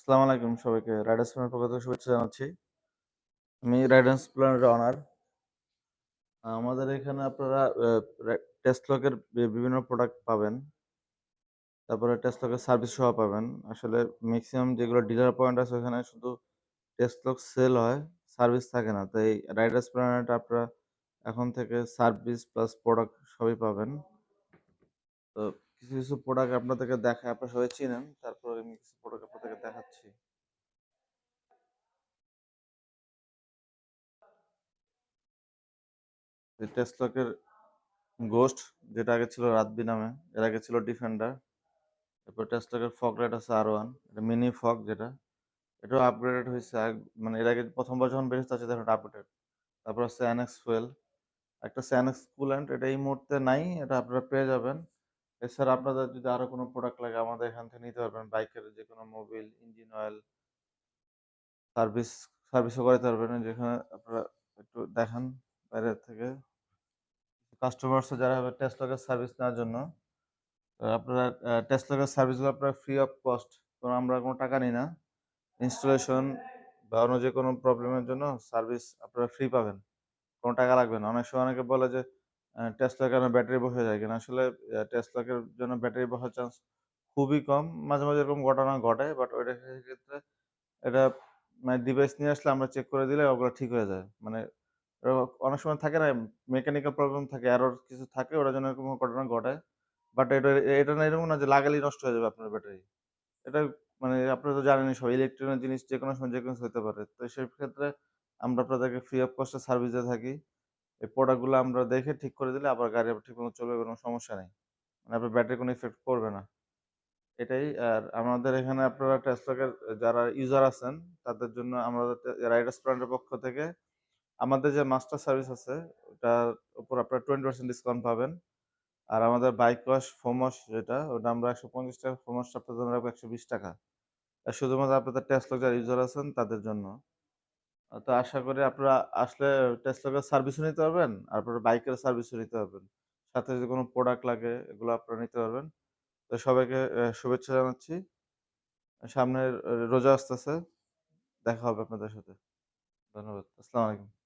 আসসালামু আলাইকুম সবাইকে। রাইডার্স প্ল্যানের পক্ষ থেকে শুভেচ্ছা জানাচ্ছি। আমি রাইডার্স প্ল্যানের অনার। আমাদের এখানে আপনারা আ রে টেস্টলকের বিভিন্ন প্রোডাক্ট পাবেন। তারপরে টেস্ট টেস্টলকের সার্ভিস সহ পাবেন। আসলে ম্যাক্সিমাম যেগুলো ডিলার পয়েন্ট আছে ওখানে শুধু টেস্টলক সেল হয়, সার্ভিস থাকে না। তাই রাইডার্স প্ল্যানেট আপনারা এখন থেকে সার্ভিস প্লাস প্রোডাক্ট সবই পাবেন। তো কিছু, কিছু প্রোডাক্ট আপনাদেরকে দেখায় আপনারা সবাই চিনেন। তারপরে আমি কিছু প্রোডাক্ট আপনাদেরকে দেখাচ্ছি। এই টেস্টলকের গোস্ট যেটা আগে ছিল রাতবি নামে, এর আগে ছিল ডিফেন্ডার। তারপর টেস্টলকের ফগ লাইট আছে আর ওয়ান এটা মিনি ফক যেটা। এটাও আপগ্রেডেড হয়েছে মানে এর আগে প্রথমবার যখন বের হইছে তার চাইতে এখন আপডেটেড। তারপর আছে SANEX ফুয়েল। একটা SANEX কুল্যান্ট এটা এই মুহূর্তে নাই, এটা আপনারা পেয়ে যাবেন। এছাড়া আপনাদের যদি আরও কোনো প্রোডাক্ট লাগে আমাদের এখান থেকে নিতে পারবেন। বাইকের যে কোনো মোবিল, ইঞ্জিন অয়েল সার্ভিস সার্ভিসও করাইতে পারবেন। যেখানে আপনারা একটু দেখান বাইরে থেকে। কাস্টমার আছে যারা হবে টেস্টলকের সার্ভিস নেওয়ার জন্য। আপনারা আ টেস্টলকের সার্ভিসগুলো আপনারা ফ্রি অফ কস্ট কারণ আমরা কোনো টাকা নিই না। ইনস্টলেশন বা অন্য যে কোনো প্রবলেমের জন্য সার্ভিস আপনারা ফ্রি পাবেন। কোনো টাকা লাগবে না। অনেক সময় অনেকে বলে যে আ টেস্টলকের কারণে ব্যাটারি বসে যায় কিনা। আসলে আ টেস্টলকের জন্য ব্যাটারি বসার চান্স খুবই কম। মাঝে, মাঝে এরকম ঘটনা ঘটে। বাট ওইটা সেক্ষেত্রে এটা মানে ডিভাইস নিয়ে আসলে আমরা চেক করে দিলে ওগুলো ঠিক হয়ে যায়। মানে অনেক সময় থাকে না মেকানিক্যাল প্রবলেম থাকে, এরর কিছু থাকে ওটার জন্য এরকম ঘটনা ঘটে। বাট এটা এটা না এরকম না যে লাগালেই নষ্ট হয়ে যাবে আপনার ব্যাটারি। এটা মানে আপনারা তো জানেনই সব ইলেকট্রনিক জিনিস যেকোনো সময় যেকোনো কিছু হইতে পারে। তো সেই ক্ষেত্রে আমরা আপনাদেরকে ফ্রি অফ কস্টে সার্ভিস দিয়ে থাকি। এই প্রোডাক্টগুলো আমরা দেখে ঠিক করে দিলে আবার গাড়ি আবার ঠিকমতো চলবে কোনো সমস্যা নেই। মানে আপনার ব্যাটারি কোনো ইফেক্ট করবে না। এটাই আর আমাদের এখানে আপনারা টেস্টলকের যারা ইউজার আছেন তাদের জন্য আমাদের রাইডার্স ব্র্যান্ডের পক্ষ থেকে আমাদের যে মাস্টার সার্ভিস আছে ওটার উপর আপনারা 20% ডিসকাউন্ট পাবেন। আর আমাদের বাইক ওয়াশ, ফোম ওয়াশ যেটা ওটা আমরা ৳১৫০ ফোম ওয়াশটা আপনাদের জন্য রাখব ৳১২০ আর শুধুমাত্র আপনাদের টেস্টলক যারা ইউজার আছেন তাদের জন্য। তো আশা করি আপনারা আসলে টেস্টলকের সার্ভিসও নিতে পারবেন, আর আপনার বাইকের সার্ভিসও নিতে পারবেন। সাথে যদি কোনো প্রোডাক্ট লাগে এগুলো আপনারা নিতে পারবেন। তো সবাইকে শুভেচ্ছা জানাচ্ছি। সামনের রোজা আসতেছে। দেখা হবে আপনাদের সাথে। ধন্যবাদ। আসসালামু আলাইকুম।